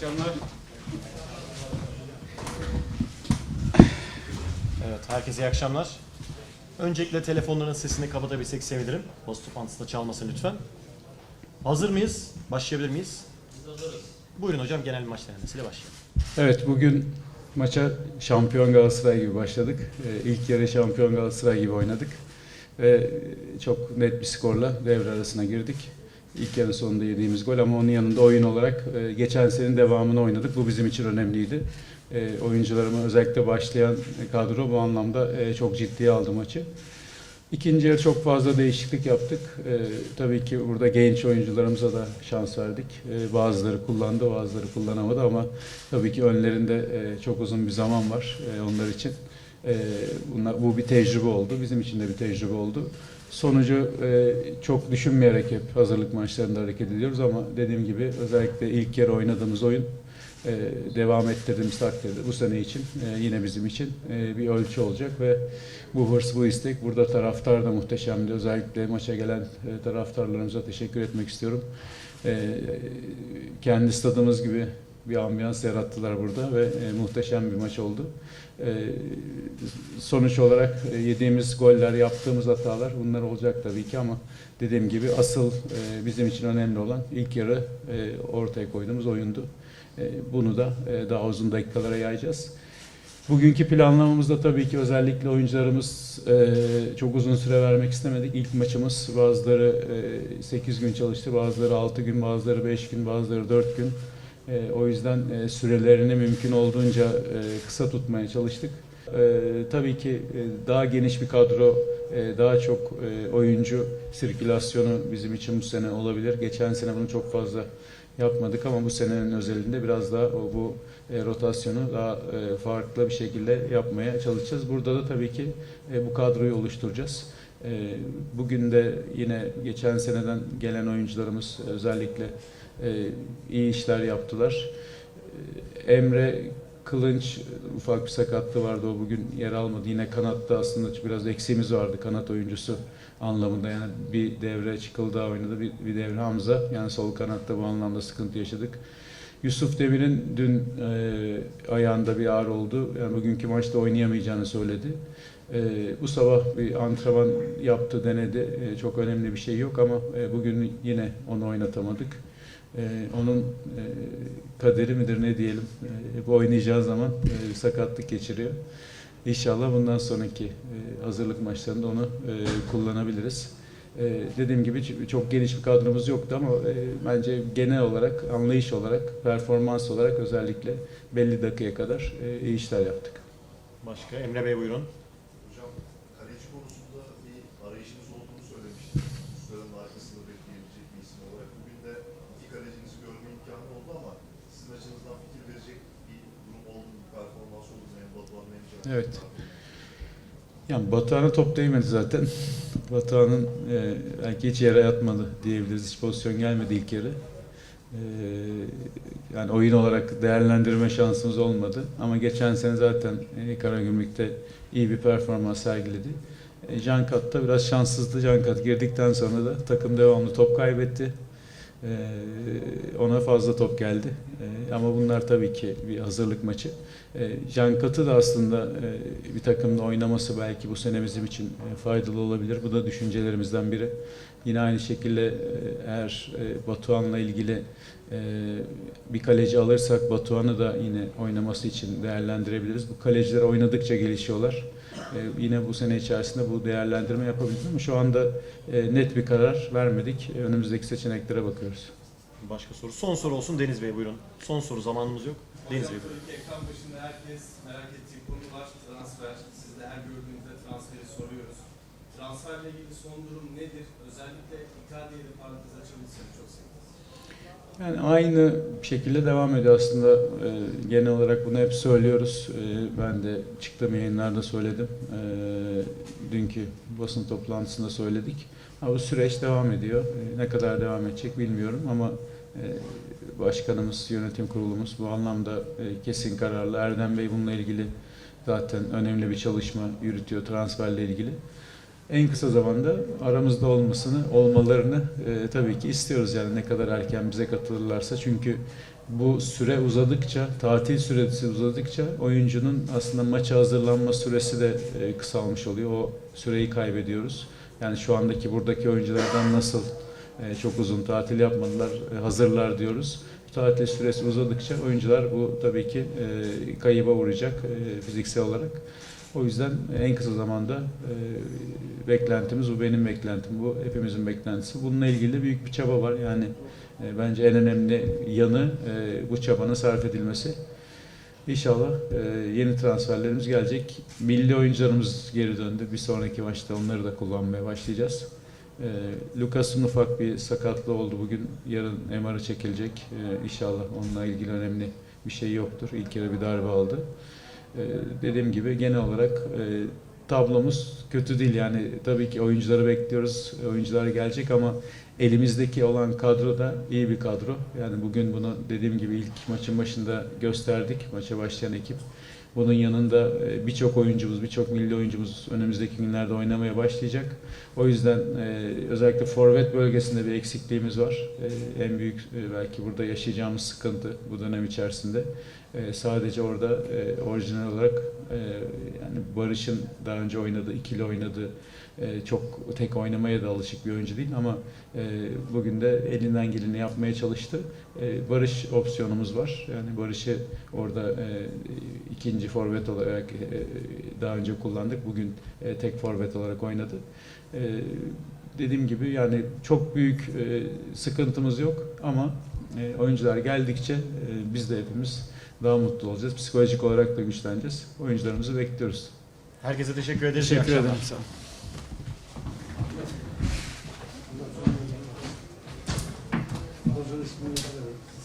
akşamlar. Evet, herkese iyi akşamlar. Öncelikle telefonların sesini kapatabilsek sevinirim. Basın toplantısında çalmasın lütfen. Hazır mıyız? Başlayabilir miyiz? Buyurun hocam genel maç değerlendirmesiyle başlayalım. Evet bugün maça şampiyon Galatasaray gibi başladık. Ee, İlk yarı şampiyon Galatasaray gibi oynadık. Ve çok net bir skorla devre arasına girdik. İlk yarı sonunda yediğimiz gol ama onun yanında oyun olarak e, geçen senenin devamını oynadık. Bu bizim için önemliydi. E, Oyuncularımı özellikle başlayan kadro bu anlamda e, çok ciddiye aldı maçı. İkinci yarı çok fazla değişiklik yaptık. Ee, tabii ki burada genç oyuncularımıza da şans verdik. Ee, bazıları kullandı, bazıları kullanamadı ama tabii ki önlerinde e, çok uzun bir zaman var e, onlar için. E, bunlar, bu bir tecrübe oldu. Bizim için de bir tecrübe oldu. Sonucu e, çok düşünmeyerek hep hazırlık maçlarında hareket ediyoruz ama dediğim gibi özellikle ilk yarı oynadığımız oyun e, devam ettirdiğimiz takdirde bu sene için e, yine bizim için e, bir ölçü olacak ve bu hırs, bu istek burada taraftar da muhteşemdi. Özellikle maça gelen e, taraftarlarımıza teşekkür etmek istiyorum. E, kendi stadımız gibi bir ambiyans yarattılar burada ve e, muhteşem bir maç oldu. E, sonuç olarak e, yediğimiz goller, yaptığımız hatalar bunlar olacak tabii ki ama dediğim gibi asıl e, bizim için önemli olan ilk yarı e, ortaya koyduğumuz oyundu. E, Bunu da e, daha uzun dakikalara yayacağız. Bugünkü planlamamızda tabii ki özellikle oyuncularımız e, çok uzun süre vermek istemedik. İlk maçımız bazıları 8 gün çalıştı, bazıları 6 gün, bazıları 5 gün, bazıları 4 gün. E, O yüzden e, sürelerini mümkün olduğunca e, kısa tutmaya çalıştık. E, Tabii ki e, daha geniş bir kadro, e, daha çok e, oyuncu sirkülasyonu bizim için bu sene olabilir. Geçen sene bunu çok fazla yapmadık ama bu senenin özelinde biraz daha o bu e, rotasyonu daha e, farklı bir şekilde yapmaya çalışacağız. Burada da tabii ki e, bu kadroyu oluşturacağız. E, bugün de yine geçen seneden gelen oyuncularımız özellikle e, iyi işler yaptılar. E, Emre Kılınç ufak bir sakatlığı vardı o bugün yer almadı. Yine kanatta aslında biraz eksiğimiz vardı kanat oyuncusu anlamında. Yani bir devre çıkıldı daha oynadı, bir, bir devre Hamza. Yani sol kanatta bu anlamda sıkıntı yaşadık. Yusuf Demir'in dün e, ayağında bir ağrı oldu. Yani bugünkü maçta oynayamayacağını söyledi. E, bu sabah bir antrenman yaptı, denedi. E, çok önemli bir şey yok ama e, bugün yine onu oynatamadık. E, onun e, kaderi midir ne diyelim. E, bu oynayacağı zaman e, sakatlık geçiriyor. İnşallah bundan sonraki e, hazırlık maçlarında onu e, kullanabiliriz. E, dediğim gibi çok geniş bir kadromuz yoktu ama e, bence genel olarak, anlayış olarak, performans olarak özellikle belli dakikaya kadar e, iyi işler yaptık. Başka Emre Bey buyurun. Hocam kaleci konusunda bir arayışınız olduğunu söylemiştiniz. Ustaların arkasında bekleyebilecek bir isim olarak. Bugün de iki kalecinizi görme imkanı oldu ama sizin açınızdan fikir verecek bir durum oldu mu? Bir performans oldu mu? Hem. Evet. Yani Batuhan'a top değmedi zaten. Batuhan'ın e, belki hiç yere yatmadı diyebiliriz. Hiç pozisyon gelmedi ilk yarı. E, yani oyun olarak değerlendirme şansımız olmadı. Ama geçen sene zaten e, Karagümrük'te iyi bir performans sergiledi. E, Cankat'ta biraz şanssızdı. Cankat girdikten sonra da takım devamlı top kaybetti. E, ona fazla top geldi. E, ama bunlar tabii ki bir hazırlık maçı. E, Cankat'ı da aslında e, bir takımda oynaması belki bu sene bizim için e, faydalı olabilir. Bu da düşüncelerimizden biri. Yine aynı şekilde e, eğer e, Batuhan'la ilgili e, bir kaleci alırsak Batuhan'ı da yine oynaması için değerlendirebiliriz. Bu kaleciler oynadıkça gelişiyorlar. E, yine bu sene içerisinde bu değerlendirme yapabiliriz ama şu anda e, net bir karar vermedik. Önümüzdeki seçeneklere bakıyoruz. Başka soru. Son soru olsun Deniz Bey buyurun. Son soru zamanımız yok. Deniz Bey buyurun. Ekran başında herkes merak ettiği konu var. Transfer. Siz de her gördüğünüzde transferi soruyoruz. Transferle ilgili son durum nedir? Özellikle Yani aynı şekilde devam ediyor aslında. Ee, genel olarak bunu hep söylüyoruz. Ee, ben de çıktığım yayınlarda söyledim. Ee, dünkü basın toplantısında söyledik. Ha, bu süreç devam ediyor. Ee, ne kadar devam edecek bilmiyorum ama e, başkanımız, yönetim kurulumuz bu anlamda e, kesin kararlı. Erdem Bey bununla ilgili zaten önemli bir çalışma yürütüyor transferle ilgili en kısa zamanda aramızda olmasını, olmalarını e, tabii ki istiyoruz yani ne kadar erken bize katılırlarsa çünkü bu süre uzadıkça, tatil süresi uzadıkça oyuncunun aslında maça hazırlanma süresi de e, kısalmış oluyor. O süreyi kaybediyoruz. Yani şu andaki buradaki oyunculardan nasıl e, çok uzun tatil yapmadılar, e, hazırlar diyoruz. Bu tatil süresi uzadıkça oyuncular bu tabii ki e, kayıba uğrayacak e, fiziksel olarak. O yüzden en kısa zamanda e, beklentimiz, bu benim beklentim, bu hepimizin beklentisi. Bununla ilgili büyük bir çaba var. Yani e, bence en önemli yanı e, bu çabanın sarf edilmesi. İnşallah e, yeni transferlerimiz gelecek. Milli oyuncularımız geri döndü. Bir sonraki maçta onları da kullanmaya başlayacağız. E, Lucas'ın ufak bir sakatlığı oldu bugün. Yarın MR'ı çekilecek. E, inşallah onunla ilgili önemli bir şey yoktur. İlk kere bir darbe aldı. E, dediğim gibi genel olarak e, tablomuz kötü değil. Yani tabii ki oyuncuları bekliyoruz. Oyuncular gelecek ama elimizdeki olan kadro da iyi bir kadro. Yani bugün bunu dediğim gibi ilk maçın başında gösterdik. Maça başlayan ekip. Bunun yanında e, birçok oyuncumuz, birçok milli oyuncumuz önümüzdeki günlerde oynamaya başlayacak. O yüzden e, özellikle forvet bölgesinde bir eksikliğimiz var. E, En büyük belki burada yaşayacağımız sıkıntı bu dönem içerisinde. Sadece orada orijinal olarak yani Barış'ın daha önce oynadığı, ikili oynadığı çok tek oynamaya da alışık bir oyuncu değil ama e, bugün de elinden geleni yapmaya çalıştı. E, Barış opsiyonumuz var. Yani Barış'ı orada e, ikinci forvet olarak daha önce kullandık. Bugün tek forvet olarak oynadı. Dediğim gibi yani çok büyük sıkıntımız yok ama oyuncular geldikçe biz de hepimiz daha mutlu olacağız. Psikolojik olarak da güçleneceğiz. Oyuncularımızı bekliyoruz. Herkese teşekkür ederiz. Teşekkür ederim. those are the smooth, uh,